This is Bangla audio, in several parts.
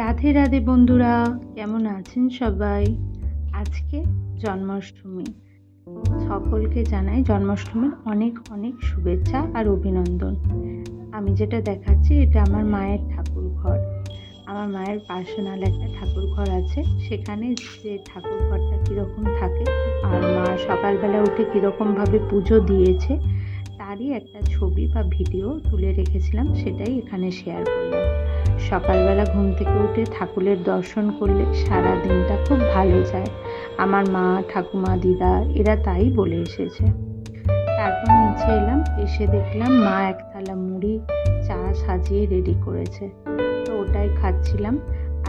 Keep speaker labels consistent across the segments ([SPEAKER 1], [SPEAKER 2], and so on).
[SPEAKER 1] রাধে রাধে বন্ধুরা, কেমন আছেন সবাই? আজকে জন্মাষ্টমী। সকলকে জানাই জন্মাষ্টমীর অনেক অনেক শুভেচ্ছা আর অভিনন্দন। আমি যেটা দেখাচ্ছি, এটা আমার মায়ের ঠাকুর ঘর। আমার মায়ের পার্সোনাল একটা ঠাকুর ঘর আছে। সেখানে যে ঠাকুর ঘরটা কীরকম থাকে আর মা সকালবেলা উঠে কীরকমভাবে পুজো দিয়েছে, তারই একটা ছবি বা ভিডিও তুলে রেখেছিলাম, সেটাই এখানে শেয়ার করলাম। সকালবেলা ঘুম থেকে উঠে ঠাকুরের দর্শন করলে সারা দিনটা খুব ভালো যায়। আমার মা, ঠাকুমা, দিদা, এরা তাই বলে এসেছে। তারপর নিচে এলাম, এসে দেখলাম মা এক থালা মুড়ি, চা সাজিয়ে রেডি করেছে। তো ওটাই খাচ্ছিলাম।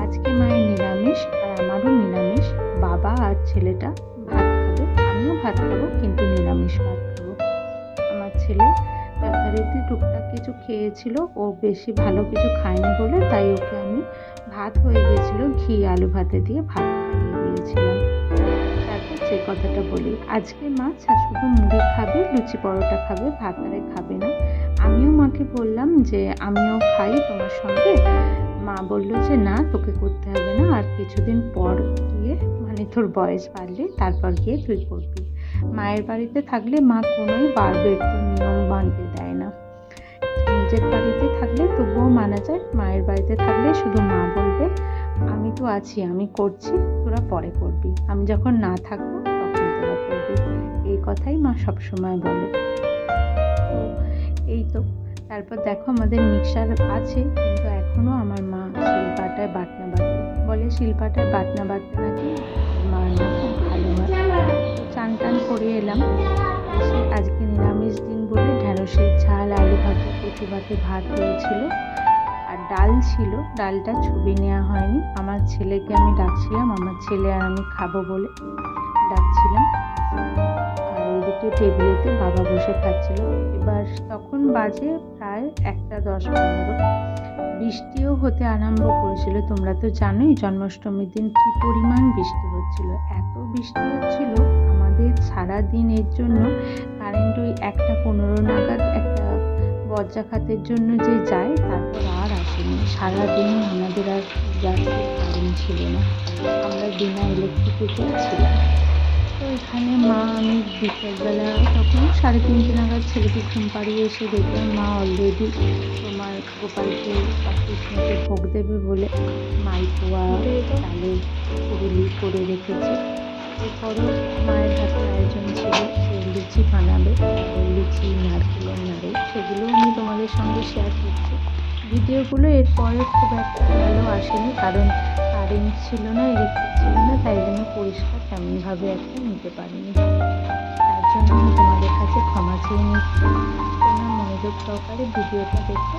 [SPEAKER 1] আজকে মায়ের নিরামিষ আর আমারও নিরামিষ। বাবা আর ছেলেটা ভাত খাবে, আমিও ভাত খাব, কিন্তু নিরামিষ ভাত খাব। আমার ছেলে যথারীতি টুকটাক কিছু খেয়েছিল। ও বেশি ভালো কিছু খায়নি বলে তাই ওকে আমি ভাত হয়ে গেছিল, ঘি, আলু ভাতে দিয়ে ভাত খাইয়ে দিয়েছিলাম। তারপর যে কথাটা বলি, আজকে মা শুধু মুড়ি খাবে, লুচি পরোটা খাবে, ভাত আরে খাবে না। আমিও মাকে বললাম যে, আমিও খাই তোমার সঙ্গে। মা বলল যে, না, তোকে করতে হবে না। আর কিছুদিন পর গিয়ে মানে তোর বয়স বাড়লে, তারপর গিয়ে তুই করবি। মায়ের বাড়িতে থাকলে মা কোনোই বার বেরতো নিয়ম না। নিজের বাড়িতে থাকলে, তবুও মানা যায় মায়ের বাড়িতে থাকলে শুধু মা বলবে, আমি তো আছি, আমি করছি, তোরা পরে করবি। আমি যখন না থাকব, তখন তোরা করবি। এই কথাই মা সবসময় বলে। এই তো। তারপর দেখো আমাদের মিক্সার আছে, কিন্তু এখনও আমার মা শিলপাটায় বাটনা বাটে বলে, শিলপাটায় বাটনা বাটতে নাকি? কচু ভাতে হয়েছিল আর ডাল ছিল, ডালটা ছবি নেওয়া হয়নি। আমার ছেলেকে আমি ডাকছিলাম, আমার ছেলে আর আমি খাব বলে ডাকছিলাম। আর ওইদিকে টেবিলেতে বাবা বসে খাচ্ছিল। এবার তখন বাজে প্রায় একটা দশ পনেরো। বৃষ্টিও হতে আরম্ভ করেছিল, তোমরা তো জানোই জন্মাষ্টমীর দিন কি পরিমাণ বৃষ্টি হচ্ছিল। এত বৃষ্টি হচ্ছিল আমাদের সারা দিনের জন্য কারেন্ট ওই একটা পনেরো নাগাদ একটা বজ্রাঘাতের জন্য যে যায়, তারপর আর আসেনি। সারাদিন আমাদের আর কারেন্ট ছিল না। আমরা বিনা ইলেকট্রিকেতেই ছিলাম। তো এখানে মা, আমি বিকেলবেলা তখন সাড়ে তিনটে নাগাদ ছেলেকে ঘুম পাড়িয়ে এসে দেখলাম, মা অলরেডি তোমার গোপালকে কৃষ্ণকে ভোগ দেবে বলে মালপোয়া চালের পুরুলি করে রেখেছে। এরপরও মায়ের হাতে আয়োজন ছিল। লুচি বানাবে, লুচি নারকেলের নাড়ু, সেগুলো আমি তোমাদের সঙ্গে শেয়ার করছি। ভিডিওগুলো এরপরে খুব একটা ভালো আসেনি, কারণ কারেন্ট ছিল না ইলেকট্রিক ছিল না, তাই জন্য পরিষ্কার তেমনভাবে একটা নিতে পারিনি। তার জন্য আমি তোমাদের কাছে ক্ষমা চেয়ে নিচ্ছি। তোমরা মনোযোগ সহকারে ভিডিওটা দেখো।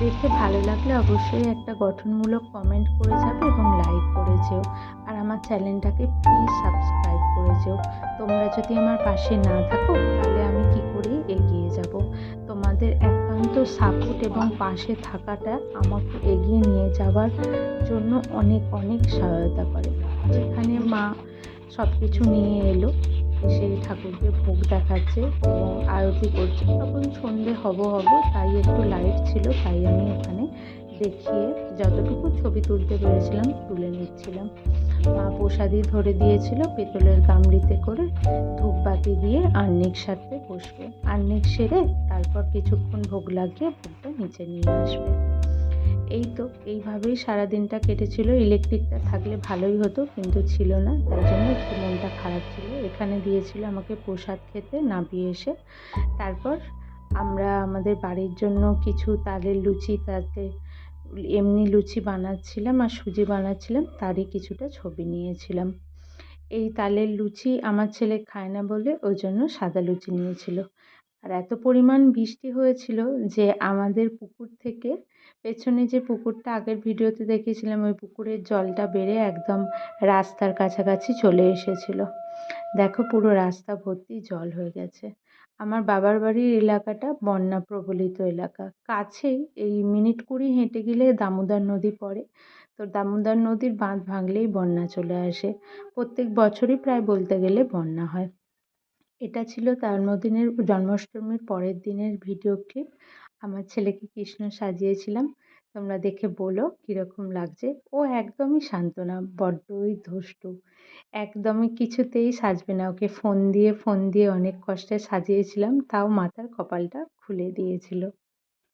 [SPEAKER 1] দেখে ভালো লাগলে অবশ্যই একটা গঠনমূলক কমেন্ট করে যাবে এবং লাইক করে যেও। আর আমার চ্যানেলটাকে প্লিজ সাবস্ক্রাইব করে যেও। তোমরা যদি আমার পাশে না থাকো, তাহলে আমি কি করে এগিয়ে যাব? তোমাদের একান্ত সাপোর্ট এবং পাশে থাকাটা আমাকে এগিয়ে নিয়ে যাওয়ার জন্য অনেক অনেক সহায়তা করে। এখানে মা সব কিছু নিয়ে এলো। এসে ঠাকুরকে ভোগ দেখাচ্ছে এবং আরতি করছে। তখন সন্ধে হব হব, তাই একটু লাইট ছিল, তাই আমি ওখানে দেখিয়ে যতটুকু ছবি তুলতে পেরেছিলাম তুলে নিচ্ছিলাম। মা প্রসাদি ধরে দিয়েছিল পেতলের গামলিতে করে, ধূপবাতি দিয়ে আর্নিক সারতে বসবে। আর্নিক সেরে তারপর কিছুক্ষণ ভোগ লাগিয়ে ভোগটা নিচে নিয়ে আসবে। এই তো, এইভাবেই সারা দিনটা কেটেছিল। ইলেকট্রিকটা থাকলে ভালোই হতো, কিন্তু ছিল না। তার জন্য একটু মনটা খারাপ ছিল। এখানে দিয়েছিল আমাকে প্রসাদ খেতে নামিয়ে এসে। তারপর আমরা আমাদের বাড়ির জন্য কিছু তালের লুচি, তাতে এমনি লুচি বানাচ্ছিলাম আর সুজি বানাচ্ছিলাম, তারই কিছুটা ছবি নিয়েছিলাম। এই তালের লুচি আমার ছেলে খায় না বলে ওই জন্য সাদা লুচি নিয়েছিল। আর এত পরিমাণ বৃষ্টি হয়েছিল যে আমাদের পুকুর থেকে পেছনে যে পুকুরটা আগের ভিডিওতে দেখেছিলাম ওই পুকুরের জলটা বেড়ে একদম রাস্তার কাছাকাছি চলে এসেছিল। দেখো পুরো রাস্তা ভর্তি জল হয়ে গেছে। আমার বাবার বাড়ির এলাকাটা বন্যা প্রবলিত এলাকা। কাছেই এই মিনিট কুড়ি হেঁটে গেলে দামোদর নদী পড়ে। তো দামোদর নদীর বাঁধ ভাঙলেই বন্যা চলে আসে। প্রত্যেক বছরই প্রায় বলতে গেলে বন্যা হয়। এটা ছিল তারমদিনের জন্মাষ্টমীর পরের দিনের ভিডিও ক্লিপ আমার ছেলেকে কৃষ্ণ সাজিয়েছিলাম। তোমরা দেখে বলো কীরকম লাগছে। ও একদমই শান্ত না বড্ডই ধুষ্টু একদমই কিছুতেই সাজবে না। ওকে ফোন দিয়ে ফোন দিয়ে অনেক কষ্টে সাজিয়েছিলাম। তাও মাথার কপালটা খুলে দিয়েছিল।